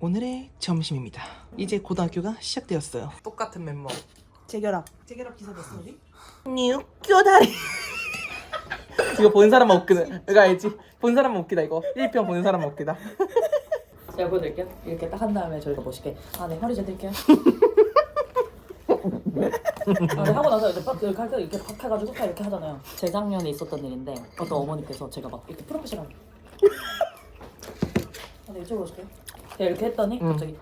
오늘의 점심입니다. 이제 고등학교가 시작되었어요. 똑같은 멤버. 재결합. 재결합 기사 됐어 우리? 육교다리. 이거 본 사람만 웃기다. 이거 알지? 본 사람만 웃기다 이거. 1평 보는 사람만 웃기다. 제가 보여드릴게요. 이렇게 딱 한 다음에 저희가 멋있게 아네 허리 재드릴게요. 아, 네, 하고 나서 이제 팍 이렇게 할때 이렇게 팍 해가지고 딱 이렇게 하잖아요. 재작년에 있었던 일인데 어떤 어머니께서 제가 막 이렇게 프로페셔널 아, 네 이쪽으로 오실게요. 제가 이렇게 했더니 음. 갑자기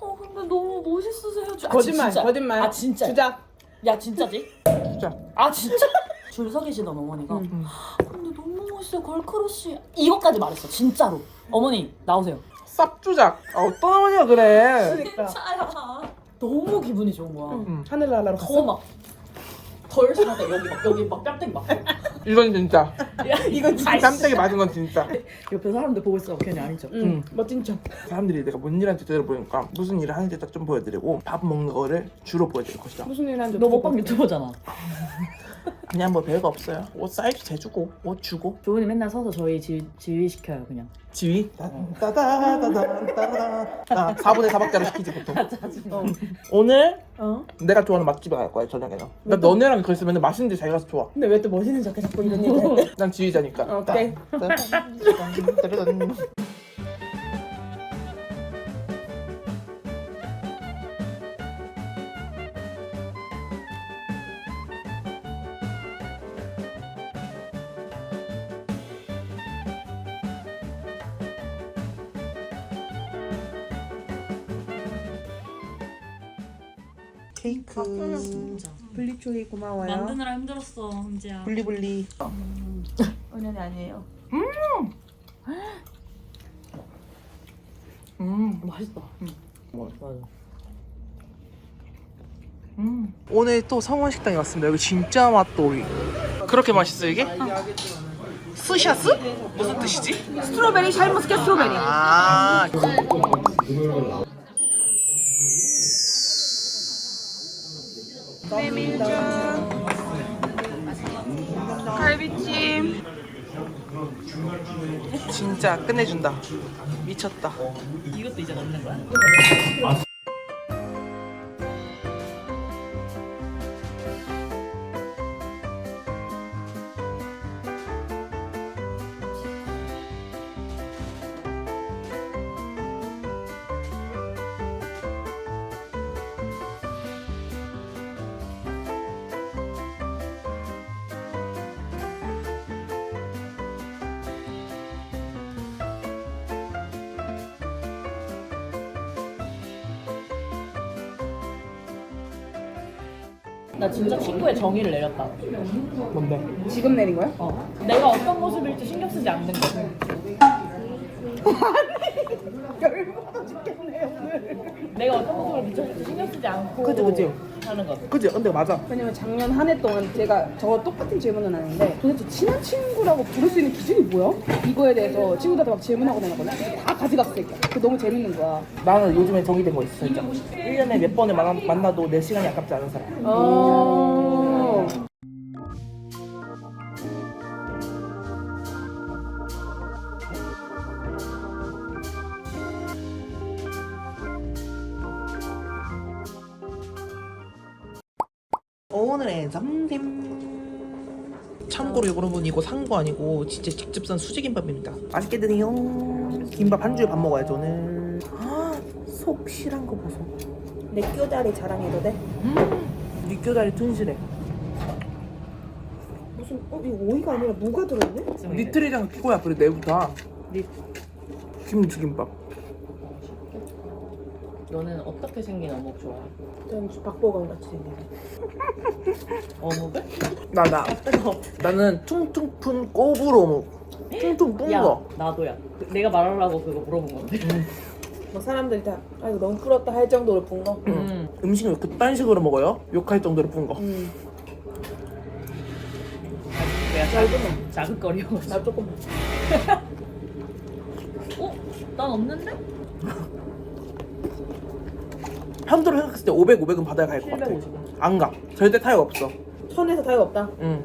어 근데 너무 멋있으세요. 아, 거짓말, 진짜. 거짓말. 아 진짜. 주작. 야 진짜지? 진짜. 아 진짜? 줄 서 계시던 어머니가 음. 근데 너무 멋있어요 걸크러쉬 이것까지 말했어 진짜로 어머니 나오세요 쌉주작. 아, 어떤 어머니가 그래. 그러니까. 진짜야 너무 기분이 좋은 거야 음. 하늘나라로 갔어. 더막덜 심하다 여기 막 여기 막 뺨때기 막 이건 진짜. 야, 이건 진짜. 깜짝이 맞은 건 진짜. 옆에 사람들 보고 있어 괜히 아니죠 응. 음. 멋진 척. 사람들이 내가 뭔일 하는지 제대로 보니까 무슨 일을 하는지 딱 좀 보여드리고 밥 먹는 거를 주로 보여드릴 것이다. 무슨 일 하는지. 너 먹방 유튜버잖아 그냥 뭐 별거 없어요. 옷 사이즈 재주고 옷 주고. 조은이 맨날 서서 저희 지, 지휘 시켜요 그냥. 지휘? 따다다다다다다 4분의 4박자로 시키지 보통. 어. 오늘 어? 내가 좋아하는 맛집에 갈 거야 저녁에는 나 너네랑 그 있으면 맛있는 데잘 가서 좋아. 근데 왜 또 멋있는 척해 자꾸 이런 얘기? 난 지휘자니까. 오케이. 케이크 블리초이 고마워요. 만드느라 힘들었어, 은지야. 블리블리 은연이 아니에요 음 맛있다 뭐. 맞아 음. 오늘 또 성원식당에 왔습니다. 여기 진짜 맛돌이. 그렇게 맛있어 이게? 스샤스? 무슨 뜻이지? 스트로베리 샤인머스켓 스트로베리. 아. 갈비찜. 진짜 끝내준다. 미쳤다. 이것도 이제 넣는 거야? 나 진짜 친구의 정의를 내렸다 뭔데? 지금 내린 거야? 어. 내가 어떤 모습일지 신경 쓰지 않는 거. 열받아 죽겠네 오늘. 내가 어떤 모습을 비춰줄지 신경 쓰지 않고 그치, 그치. 하는 거. 그지? 근데 맞아. 왜냐면 작년 한 해 동안 제가 저 똑같은 질문을 하는데 도대체 친한 친구 라고 부를 수 있는 기준이 뭐야? 이거에 대해서 친구들한테 막 질문하고 다녔거든. 다 가져갔으니까. 그 너무 재밌는 거야. 나는 요즘에 정의된 거 있어 진짜. 1년에 몇 번을 만나, 만나도 내 시간이 아깝지 않은 사람. 어. 참고로 여러분 이거 산 거 아니고 진짜 직접 산 수제김밥입니다. 맛있게 드세요. 김밥 한 주에 밥 먹어야죠 오늘. 아, 속 실한 거 보소. 내 뼈다리 자랑해도 돼? 니뼈다리 튼실해. 무슨 어 이거 오이가 아니라 무가 들어있네? 니트리장 그거야 그래 내부다. 김치김밥 너는 어떻게 생긴 어묵 좋아해? 전 박보검 같이 생겼네. 어묵을? 나나 나는 퉁퉁 푼 꼬부로묵 퉁퉁 푼 야, 거. 나도야. 그- 내가 말하려고 그거 물어본 건데. 막 사람들이 다 아 이거 너무 풀었다 할 정도로 푼 거. 음. 음식을 왜 그딴 식으로 먹어요? 욕할 정도로 푼 거. 음. 내가 잘 자, 좀. 자극거리여가지고. 나 조금. 어? 난 없는데? 편도로 생각했을 때 500, 500은 받아야 갈 것 같아. 750. 안 가. 절대 타협 없어. 천에서 타협 없다. 응.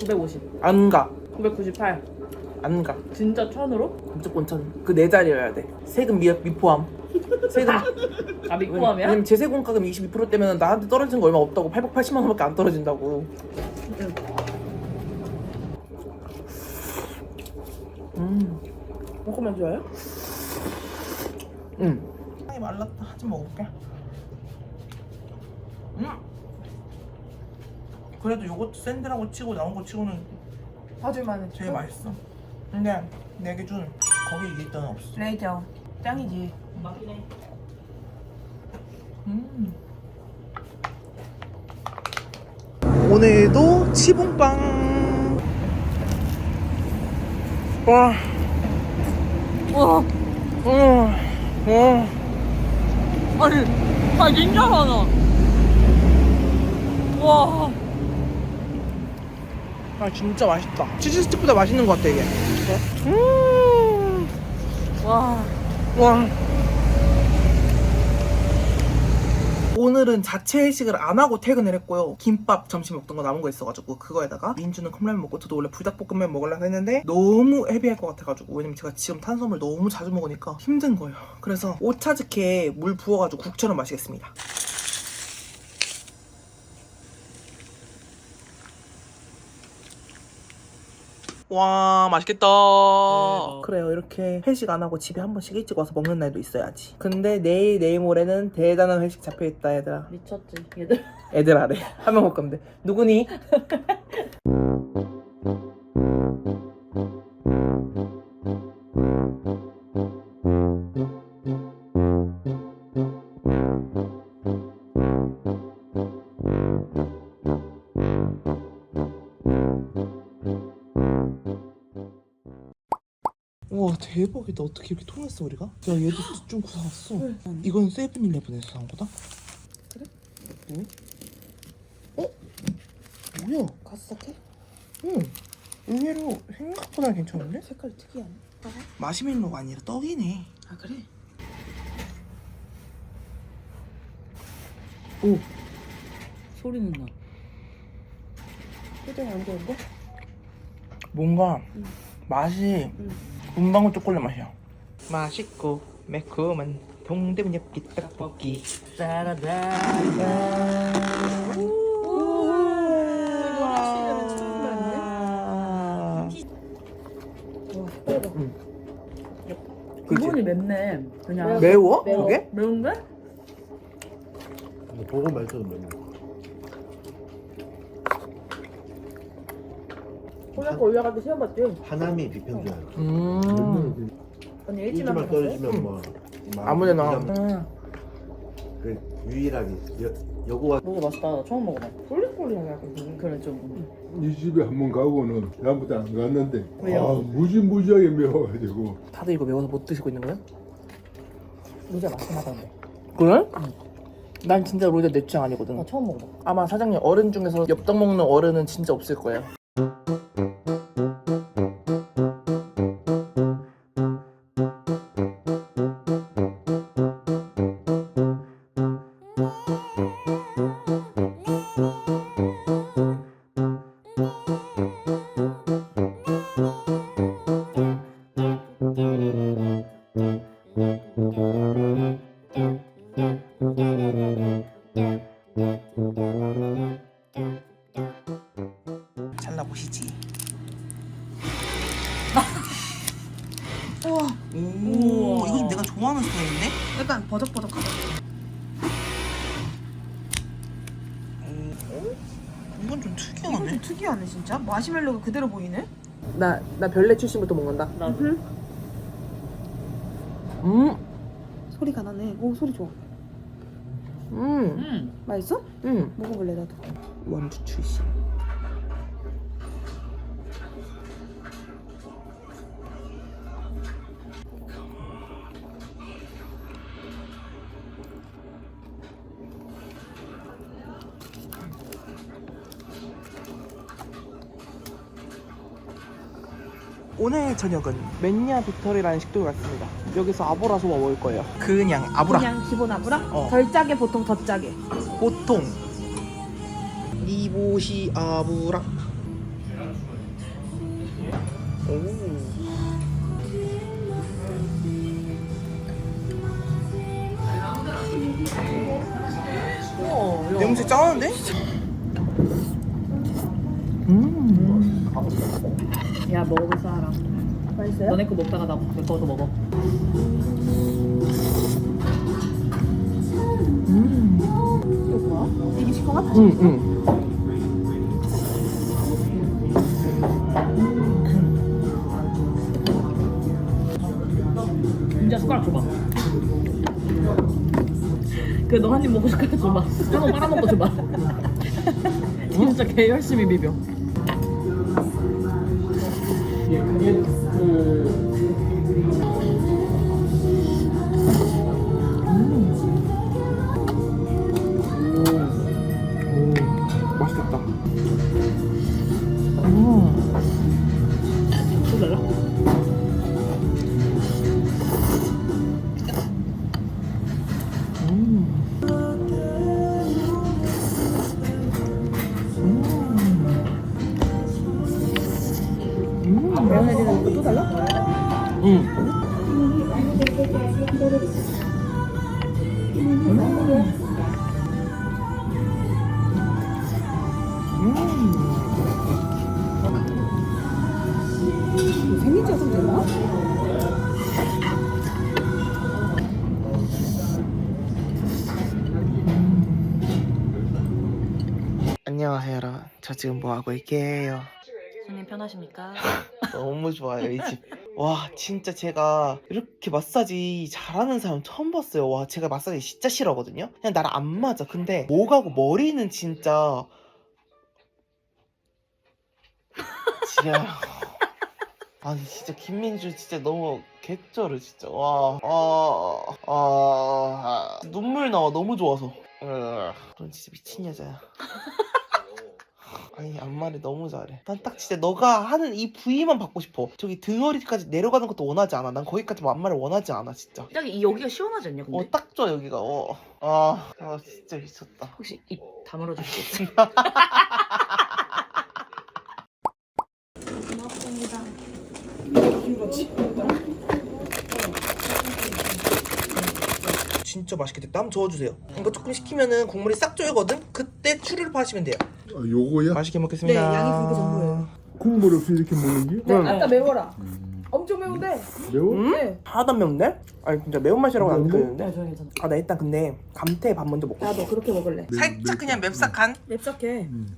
950. 안 가. 998. 안 가. 진짜 천으로? 무조건 천. 그 네 자리여야 돼. 세금 미, 미포함. 세금. 아 밑고함이야? 왜냐면 제세공과금 22% 때면 나한테 떨어진 거 얼마 없다고 880만 원밖에 안 떨어진다고. 음. 먹으면 좋아요? 응. 향이 말랐다. 좀 먹을게. 음. 그래도 요것도 샌드라고 치고 나온 거 치고는 봐줄만해. 되게 맛있어. 근데 내 기준 거기 이길 때는 없어. 레이저 짱이지. 맞네. 음. 오늘도 치붕빵. 와. 와 어. 와. 아니 아 진짜 많아. 와. 아 진짜 맛있다. 치즈 스틱보다 맛있는 것 같아 이게. 음. 와. 와. 오늘은 자체 회식을 안 하고 퇴근을 했고요. 김밥 점심 먹던 거 남은 거 있어가지고 그거에다가 민주는 컵라면 먹고 저도 원래 불닭볶음면 먹으려고 했는데 너무 헤비할 것 같아가지고 왜냐면 제가 지금 탄수화물 너무 자주 먹으니까 힘든 거예요. 그래서 오차즈케에 물 부어가지고 국처럼 마시겠습니다. 와 맛있겠다 대박. 그래요 이렇게 회식 안 하고 집에 한 번씩 일찍 와서 먹는 날도 있어야지 근데 내일 내일 모레는 대단한 회식 잡혀있다 얘들아 미쳤지 얘들. 애들 아래 한명못 가면 돼 누구니? 대박이다 어떻게 이렇게 통했어 우리가? 야 얘도 좀 구사왔어 이건 세븐일레븐에서 사온 거다? 그래? 응? 어? 뭐야? 가스삭해? 응 의외로 생각보다 괜찮은데? 색깔 특이하네. 마시멜로가 아니라 떡이네 아 그래? 오 소리는 나. 표정이 안 좋은데? 뭔가 맛이 응. 문방울 초콜릿 맛이야 맛있고 매콤한 동대문 엽기 떡볶이 와 색깔봐. 기본이 맵네. 그냥. 매워? 매워. 그게? 매운데? 근데 보고 말처럼 너 무 콜라가 올라갈 때 시험 봤지? 하남이 비평균 음 언니 일지만 일지만 떨어지면 뭐 아무데나 음. 그 유일하게 여, 여고가 너무 맛있다. 나 처음 먹어봐. 꼴리꼴리하게 약간 그래 좀. 이 집에 한 번 가고는 다음부터 안 갔는데 왜요? 아 무지무지하게 매워가지고 다들 이거 매워서 못 드시고 있는 거야? 로제 맛있긴 하던데. 그래? 난 진짜 로제 내 취향 아니거든 나 처음 먹어봐. 아마 사장님 어른 중에서 엽떡 먹는 어른은 진짜 없을 거예요 잘라보시지 우와 오 이거 좀 내가 좋아하는 스타일인데? 약간 버덕버덕하다. 오, 이건 좀 이거 특이하네 좀 특이하네 진짜. 마시멜로가 그대로 보이네. 나, 나 별내 출신부터 먹는다 나 음, 소리가 나네. 오 소리 좋아. 음, 음. 맛있어? 음 먹어볼래 나도. 원주 출신 오늘 저녁은 맨야 빅터리라는 식당에 왔습니다. 여기서 아보라 소바 먹을 거예요. 그냥 아보라. 그냥 기본 아브라? 어. 덜 짜게 보통 더 짜게. 보통 리보시 아브라 냄새 짱한데? 야 먹어볼 사람. 맛있어요? 너네 거 먹다가 나내 거도 먹어. 응, 응. 진짜 숟가락 줘봐. 그 너 한 입 먹고 숟가락 줘봐. 한번 빨아먹고 줘봐. 진짜 개 열심히 비벼. 맛있겠 응. 이거 생일자 좀 되나? 안녕하세요, 여러분. 저 지금 뭐 하고 있게요? 손님 편하십니까? 너무 좋아요, 이 집. 와, 진짜 제가 이렇게 마사지 잘하는 사람 처음 봤어요. 와, 제가 마사지 진짜 싫어하거든요? 그냥 나랑 안 맞아. 근데 목하고 머리는 진짜. 진짜. 아니, 진짜 김민주 진짜 너무 개쩔어, 진짜. 와, 아, 아, 눈물 나와. 너무 좋아서. 으, 넌 진짜 미친 여자야. 아니 안말이 너무 잘해. 난 딱 진짜 너가 하는 이 부위만 받고 싶어. 저기 등허리까지 내려가는 것도 원하지 않아. 난 거기까지 안말을 원하지 않아 진짜. 딱 이 여기가 시원하지 않냐 근데? 어 딱 좋아 여기가. 어. 아, 아 진짜 미쳤다. 혹시 입 다물어 줄수 있어요? 진짜 맛있게 됐다. 한번 저어주세요. 이거 조금 식히면은 국물이 싹 졸거든? 그때 추리를 파시면 돼요 아, 요거야? 맛있게 먹겠습니다 네, 양이 그게 전부예요. 국물 없이 이렇게 먹는 게? 네, 응. 아까 매워라. 엄청 매운데. 매워? 음? 네. 하나도 안 매운데? 아니 진짜 매운맛이라고 안 뭐? 느껴지는데? 네, 저는 괜찮아. 아 나 일단 근데 감태 밥 먼저 먹고 나도 그렇게 먹을래. 매- 살짝 매- 그냥 맵싹한 맵싹해. 음.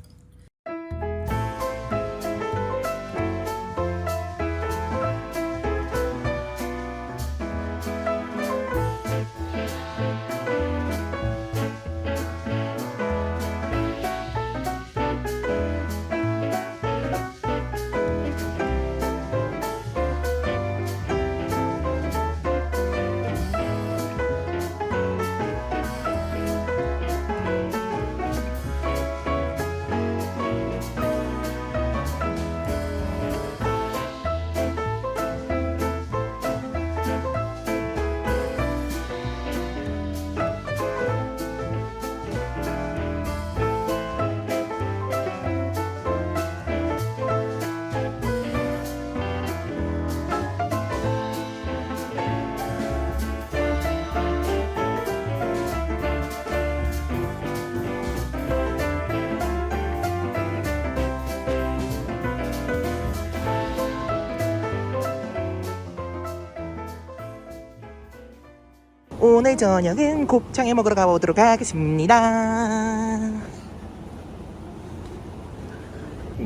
오늘 저녁은 곱창에 먹으러 가보도록 하겠습니다.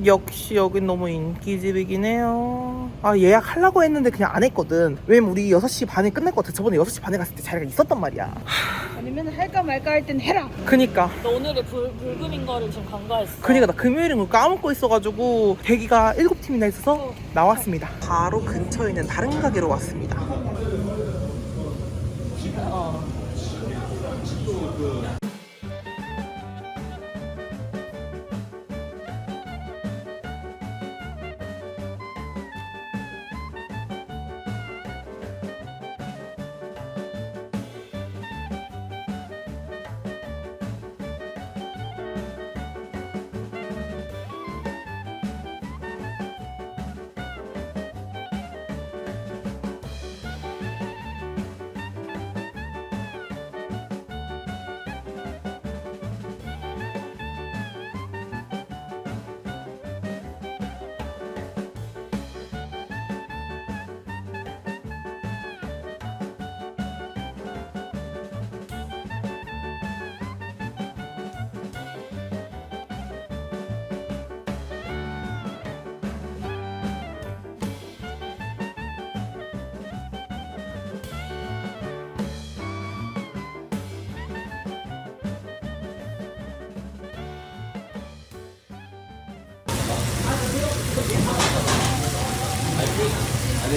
역시 여긴 너무 인기집이긴 해요. 아, 예약하려고 했는데 그냥 안 했거든. 왜냐면 우리 6시 반에 끝날 것 같아. 저번에 6시 반에 갔을 때 자리가 있었단 말이야. 아니면 할까 말까 할 땐 해라. 그니까. 너 오늘의 불, 불금인 거를 지금 간과했어. 그니까 나 금요일인 걸 까먹고 있어가지고 대기가 7팀이나 있어서 나왔습니다. 바로 근처에 있는 다른 가게로 왔습니다.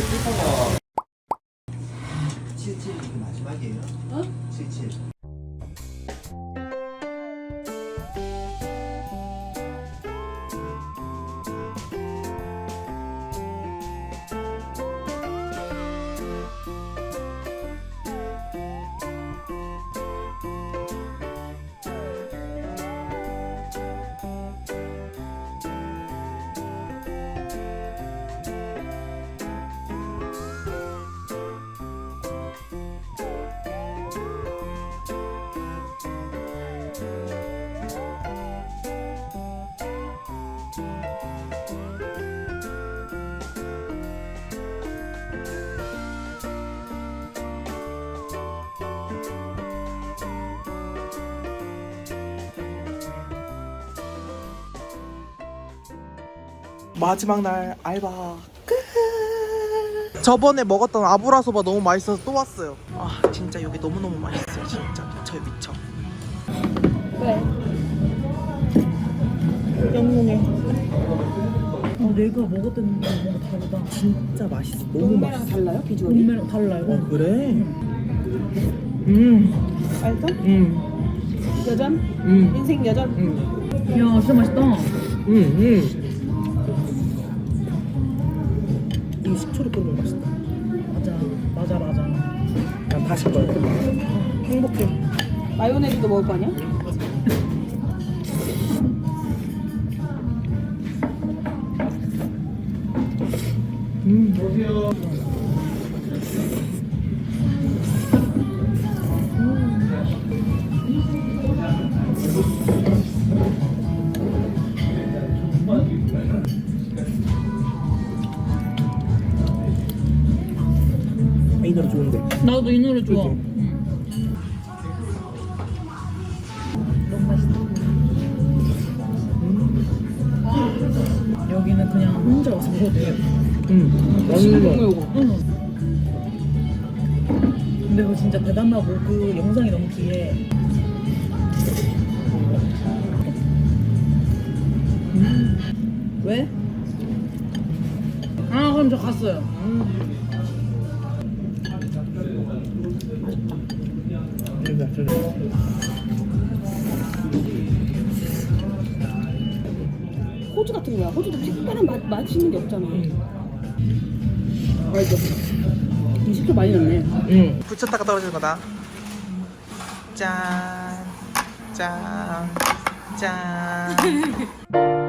칠칠 마지막 날 알바 끝. 저번에 먹었던 아브라소바 너무 맛있어서 또 왔어요. 아 진짜 여기 너무 너무 맛있어요. 진짜 미쳐요 미쳐. 왜? 영롱해. 어, 내가 먹었던 게 뭔가 다르다. 진짜 맛있어. 너무 맛있어. 달라요? 비주얼이? 몸매랑 달라요. 어 그래? 음. 알죠? 음. 여전? 음. 인생 여전? 음. 야, 진짜 맛있다. 음. 음. 행복해. 마요네즈도 먹을 거 아니야? 이 노래 좋은데. 나도 이 노래 좋아. 그치? 응. 여기는 그냥 혼자 와서 먹어도 돼. 음. 신동네 오고 응. 근데 그거 진짜 대단하고 그 영상이 너무 귀해. 왜? 아 그럼 저 갔어요. 호주 같은 거야 호주도 특별한 맛, 맛있는 게 없잖아 아 이거 음식도 많이 넣네 응. 붙였다가 떨어지는 거다. 짠. 짠. 짠.